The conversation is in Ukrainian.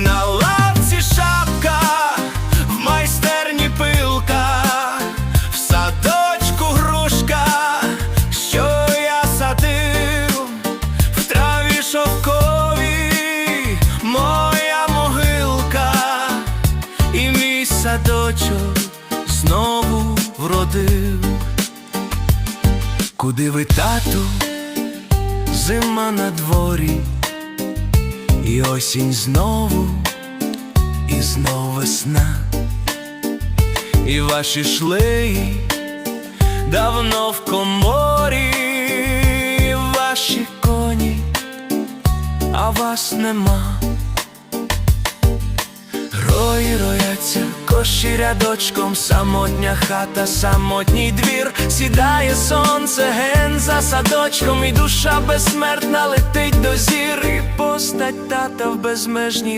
На лавці шапка, в майстерні пилка, в садочку грушка, що я садив, в траві шовковій моя могилка, і мій садочок знову вродив. Куди ви, тату, зима на дворі, і осінь знову, і знов весна, і ваші шлеї давно в коморі, ваші коні, а вас нема. Рої рояться, коші рядочком, самотня хата, самотній двір, сідає сонце, ген за садочком, і душа безсмертна летить до зір, і постать тата в безмежній